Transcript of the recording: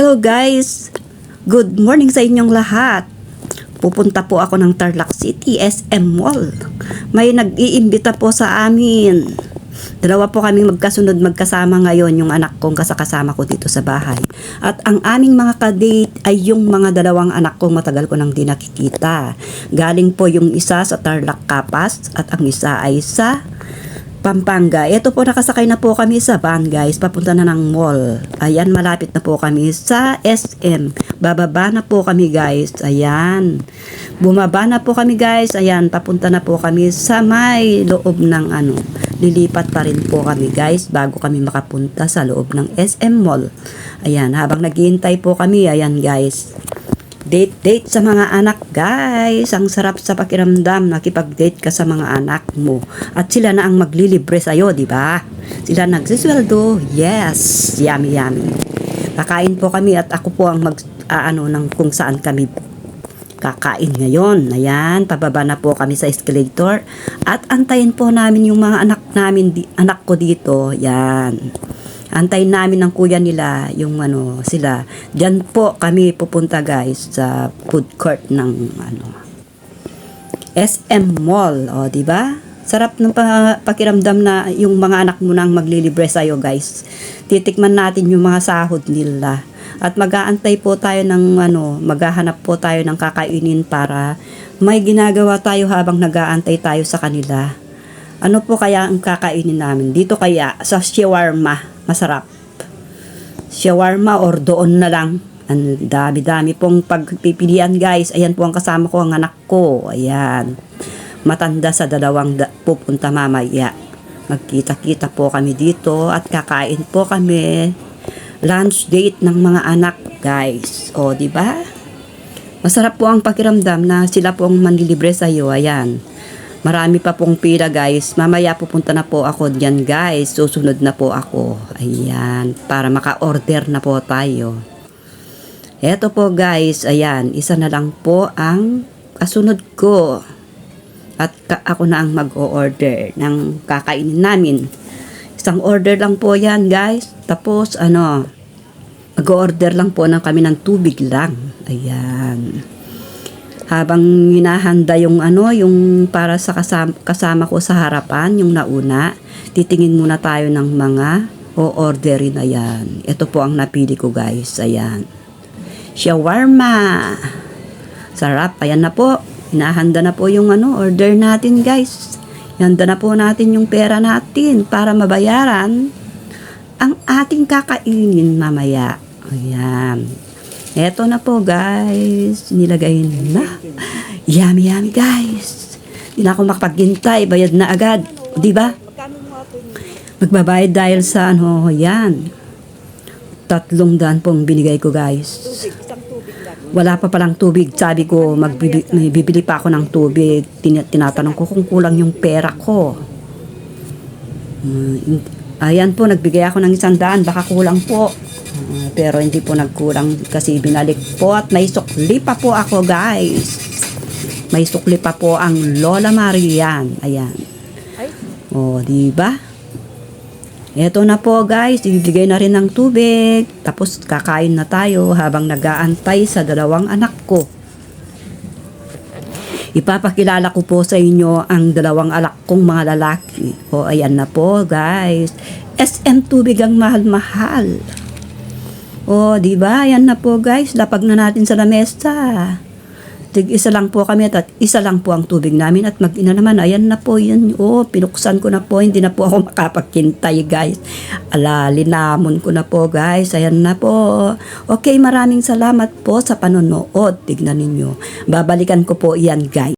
Hello guys! Good morning sa inyong lahat. Pupunta po ako ng Tarlac City SM Mall. May nag-iimbita po sa amin. Dalawa po kaming magkasunod magkasama ngayon yung anak kong kasakasama ko dito sa bahay. At ang aming mga kadate ay yung mga dalawang anak kong matagal ko nang di nakikita. Galing po yung isa sa Tarlac Capas at ang isa ay sa Pampanga. Ito po nakasakay na po kami sa van guys. Papunta na ng mall. Ayan, malapit na po kami sa SM. Bababa na po kami guys. Ayan. Bumaba na po kami guys. Ayan, papunta na po kami sa may loob ng ano. Lilipat pa rin po kami guys bago kami makapunta sa loob ng SM Mall. Ayan, habang naghihintay po kami. Ayan guys. Date date sa mga anak guys. Ang sarap sa pakiramdam nakipag-date ka sa mga anak mo. At sila na ang maglilibre sa iyo, di ba? Sila nagsisweldo. Yes, yummy yummy. Kakain po kami at ako po ang mag aano ng kung saan kami kakain ngayon. Ayan, pababa na po kami sa escalator at antayin po namin yung mga anak namin di, anak ko dito. Yan. Antayin namin ng kuya nila yung ano sila. Diyan po kami pupunta guys sa food court ng ano SM Mall, o di ba? Sarap ng pa- pakiramdam na yung mga anak mo nang maglilibre sa'yo guys. Titikman natin yung mga sahod nila. At mag-aantay po tayo ng ano, maghahanap po tayo ng kakainin para may ginagawa tayo habang nag-aantay tayo sa kanila. Ano po kaya ang kakainin namin? Dito kaya sa shawarma, masarap. Shawarma or doon na lang. Ang dami-dami pong pagpipilian guys. Ayan po ang kasama ko, ang anak ko. Ayan. Matanda sa dalawang da- pupunta mamaya. Magkita-kita po kami dito at kakain po kami. Lunch date ng mga anak guys. O, di ba? Masarap po ang pakiramdam na sila po ang manlilibre sa iyo. Ayan. Marami pa pong pila guys. Mamaya pupunta na po ako diyan guys. Susunod na po ako. Ayan. Para maka-order na po tayo. Eto po guys. Ayan. Isa na lang po ang kasunod ko. At ako na ang mag-o-order ng kakainin namin. Isang order lang po yan guys. Tapos ano, mag-order lang po ng kami ng tubig lang. Ayan habang hinahanda yung ano, yung para sa kasama, kasama ko sa harapan, yung nauna, titingin muna tayo ng mga o-orderin na yan. Ito po ang napili ko guys, ayan. Shawarma. Sarap, ayan na po. Hinahanda na po yung ano, order natin guys. Handa na po natin yung pera natin para mabayaran ang ating kakainin mamaya. Ayan. Eto na po guys, nilagay na. Yummy yummy guys. Hindi na ako makapaghintay, bayad na agad. Di ba? Magbabayad dahil sa ano, yan. Tatlong daan pong binigay ko guys. Wala pa palang tubig. Sabi ko, magbibi, may bibili pa ako ng tubig. Tin- tinatanong ko kung kulang yung pera ko. Mm, ayan po, nagbigay ako ng isang daan. Baka kulang po. Uh, pero hindi po nagkulang kasi binalik po at may sukli pa po ako guys. May sukli pa po ang Lola Marian. Ayan. O, di ba? Eto na po guys, ibibigay na rin ng tubig. Tapos kakain na tayo habang nag-aantay sa dalawang anak ko. Ipapakilala ko po sa inyo ang dalawang anak kong mga lalaki. O ayan na po guys. SM tubig ang mahal-mahal. O, di ba? Ayan na po guys. Lapag na natin sa lamesa. Tig isa lang po kami at isa lang po ang tubig namin at mag-ina naman. Ayan na po yan. O, pinuksan ko na po. Hindi na po ako makapagkintay guys. Ala, linamon ko na po guys. Ayan na po. Okay, maraming salamat po sa panonood. Tignan ninyo. Babalikan ko po yan guys.